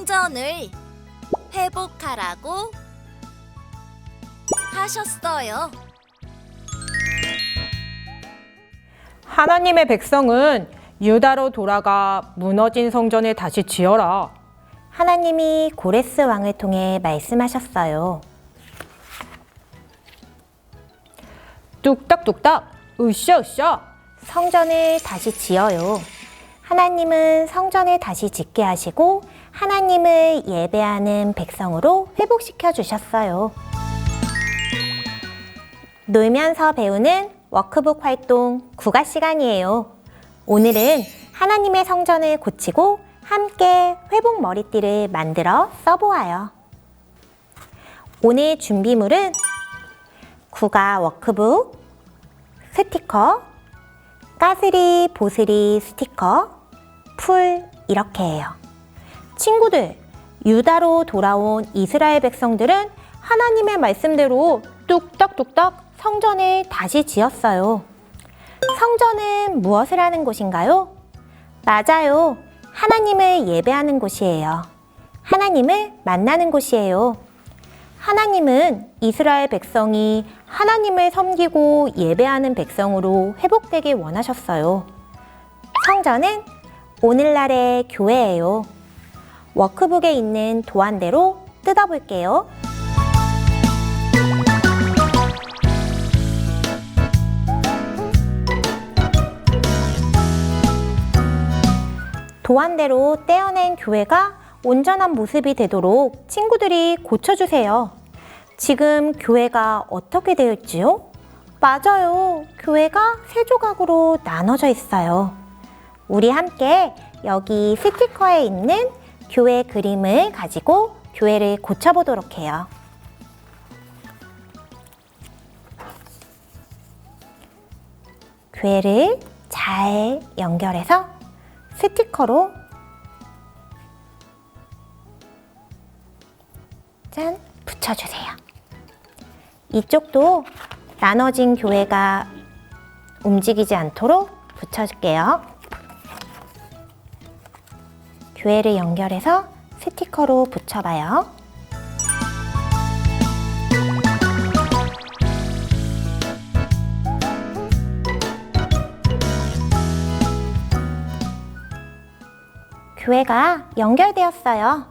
성전을 회복하라고 하셨어요. 하나님의 백성은 유다로 돌아가 무너진 성전을 다시 지어라. 하나님이 고레스 왕을 통해 말씀하셨어요. 뚝딱뚝딱, 으쌰으쌰. 성전을 다시 지어요. 하나님은 성전을 다시 짓게 하시고 하나님을 예배하는 백성으로 회복시켜 주셨어요. 놀면서 배우는 워크북 활동 국어 시간이에요. 오늘은 하나님의 성전을 고치고 함께 회복 머리띠를 만들어 써보아요. 오늘 준비물은 국어 워크북, 스티커, 까스리, 보스리, 스티커, 풀 이렇게 해요. 친구들, 유다로 돌아온 이스라엘 백성들은 하나님의 말씀대로 뚝딱뚝딱 성전을 다시 지었어요. 성전은 무엇을 하는 곳인가요? 맞아요. 하나님을 예배하는 곳이에요. 하나님을 만나는 곳이에요. 하나님은 이스라엘 백성이 하나님을 섬기고 예배하는 백성으로 회복되길 원하셨어요. 성전은 오늘날의 교회예요. 워크북에 있는 도안대로 뜯어볼게요. 도안대로 떼어낸 교회가 온전한 모습이 되도록 친구들이 고쳐주세요. 지금 교회가 어떻게 되어 있지요? 맞아요. 교회가 세 조각으로 나눠져 있어요. 우리 함께 여기 스티커에 있는 교회 그림을 가지고 교회를 고쳐보도록 해요. 교회를 잘 연결해서 스티커로 짠 붙여주세요. 이쪽도 나눠진 교회가 움직이지 않도록 붙여줄게요. 교회를 연결해서 스티커로 붙여봐요. 교회가 연결되었어요.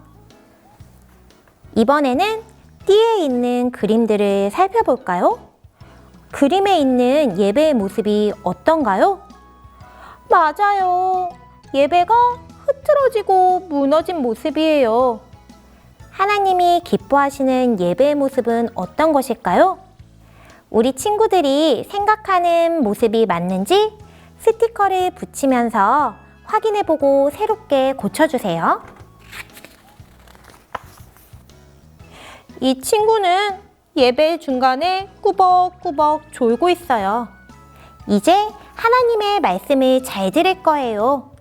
이번에는 띠에 있는 그림들을 살펴볼까요? 그림에 있는 예배의 모습이 어떤가요? 맞아요. 예배가 흐트러지고 무너진 모습이에요. 하나님이 기뻐하시는 예배의 모습은 어떤 것일까요? 우리 친구들이 생각하는 모습이 맞는지 스티커를 붙이면서 확인해보고 새롭게 고쳐주세요. 이 친구는 예배 중간에 꾸벅꾸벅 졸고 있어요. 이제 하나님의 말씀을 잘 들을 거예요.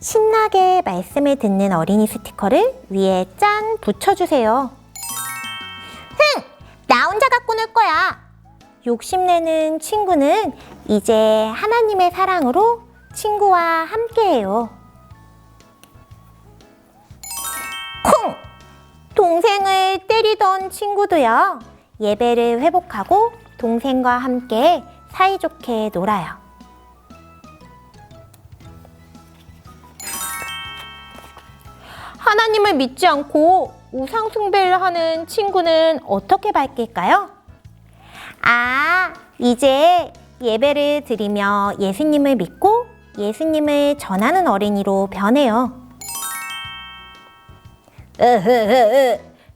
신나게 말씀을 듣는 어린이 스티커를 위에 짠 붙여주세요. 흥! 나 혼자 갖고 놀 거야! 욕심내는 친구는 이제 하나님의 사랑으로 친구와 함께해요. 콩! 동생을 때리던 친구도요. 예배를 회복하고 동생과 함께 사이좋게 놀아요. 하나님을 믿지 않고 우상숭배를 하는 친구는 어떻게 바뀔까요? 아, 이제 예배를 드리며 예수님을 믿고 예수님을 전하는 어린이로 변해요.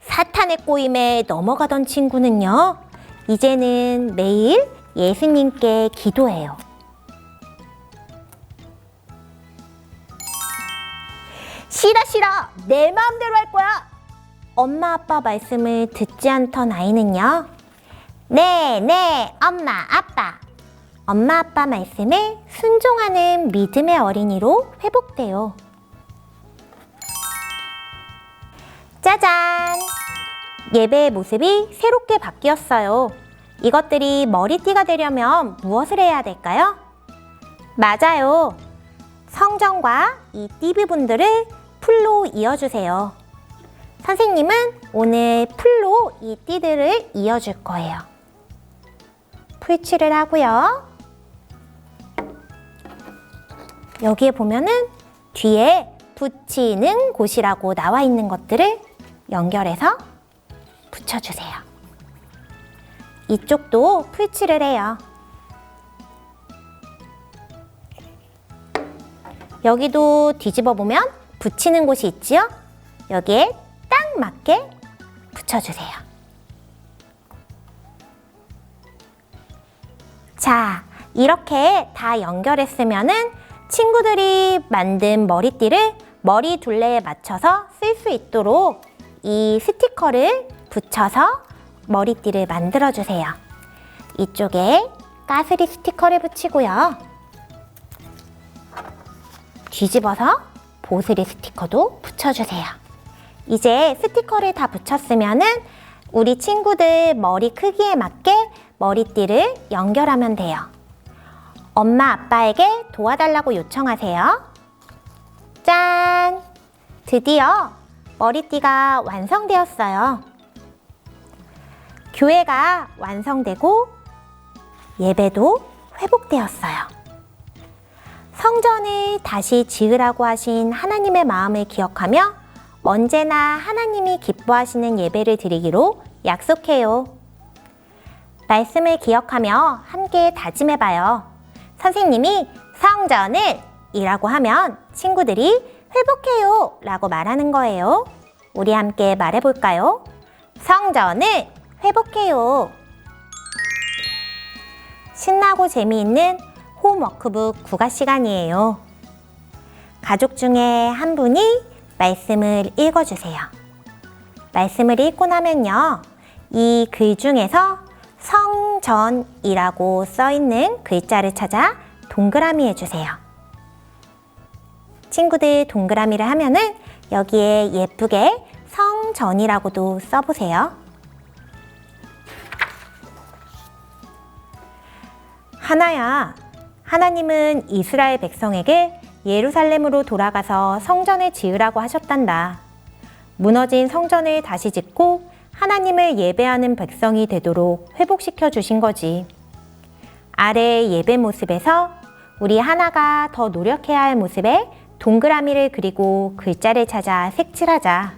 사탄의 꼬임에 넘어가던 친구는요, 이제는 매일 예수님께 기도해요. 싫어, 싫어. 내 마음대로 할 거야. 엄마, 아빠 말씀을 듣지 않던 아이는요, 네, 네, 엄마, 아빠. 엄마, 아빠 말씀에 순종하는 믿음의 어린이로 회복돼요. 짜잔! 예배의 모습이 새롭게 바뀌었어요. 이것들이 머리띠가 되려면 무엇을 해야 될까요? 맞아요. 성전과 이띠 부분들을 풀로 이어주세요. 선생님은 오늘 풀로 이 띠들을 이어줄 거예요. 풀칠을 하고요. 여기에 보면은 뒤에 붙이는 곳이라고 나와 있는 것들을 연결해서 붙여주세요. 이쪽도 풀칠을 해요. 여기도 뒤집어 보면 붙이는 곳이 있지요? 여기에 딱 맞게 붙여주세요. 자, 이렇게 다 연결했으면은 친구들이 만든 머리띠를 머리 둘레에 맞춰서 쓸 수 있도록 이 스티커를 붙여서 머리띠를 만들어 주세요. 이쪽에 까스리 스티커를 붙이고요. 뒤집어서 보스리 스티커도 붙여주세요. 이제 스티커를 다 붙였으면은 우리 친구들 머리 크기에 맞게 머리띠를 연결하면 돼요. 엄마 아빠에게 도와달라고 요청하세요. 짠! 드디어 머리띠가 완성되었어요. 교회가 완성되고 예배도 회복되었어요. 성전을 다시 지으라고 하신 하나님의 마음을 기억하며 언제나 하나님이 기뻐하시는 예배를 드리기로 약속해요. 말씀을 기억하며 함께 다짐해봐요. 선생님이 성전을 이라고 하면 친구들이 회복해요 라고 말하는 거예요. 우리 함께 말해볼까요? 성전을 회복해요. 신나고 재미있는 홈워크북 국어 시간이에요. 가족 중에 한 분이 말씀을 읽어주세요. 말씀을 읽고 나면요. 이 글 중에서 성전이라고 써 있는 글자를 찾아 동그라미 해주세요. 친구들 동그라미를 하면은 여기에 예쁘게 성전이라고도 써보세요. 하나야, 하나님은 이스라엘 백성에게 예루살렘으로 돌아가서 성전을 지으라고 하셨단다. 무너진 성전을 다시 짓고 하나님을 예배하는 백성이 되도록 회복시켜 주신 거지. 아래의 예배 모습에서 우리 하나가 더 노력해야 할 모습에 동그라미를 그리고 글자를 찾아 색칠하자.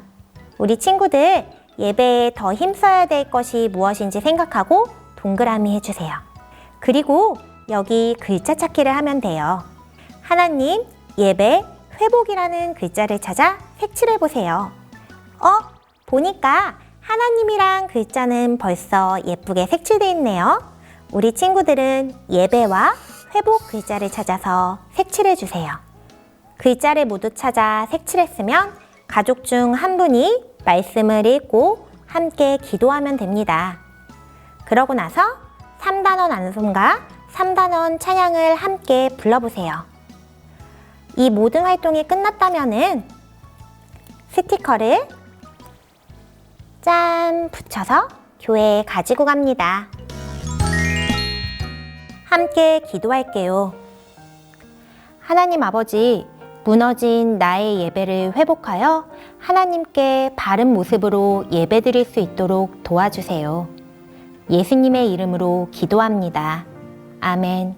우리 친구들 예배에 더 힘써야 될 것이 무엇인지 생각하고 동그라미 해주세요. 그리고 여기 글자 찾기를 하면 돼요. 하나님, 예배, 회복이라는 글자를 찾아 색칠해 보세요. 어? 보니까 하나님이란 글자는 벌써 예쁘게 색칠되어 있네요. 우리 친구들은 예배와 회복 글자를 찾아서 색칠해 주세요. 글자를 모두 찾아 색칠했으면 가족 중 한 분이 말씀을 읽고 함께 기도하면 됩니다. 그러고 나서 3단원 안송과 3단원 찬양을 함께 불러보세요. 이 모든 활동이 끝났다면은 스티커를 짠 붙여서 교회에 가지고 갑니다. 함께 기도할게요. 하나님 아버지, 무너진 나의 예배를 회복하여 하나님께 바른 모습으로 예배 드릴 수 있도록 도와주세요. 예수님의 이름으로 기도합니다. 아멘.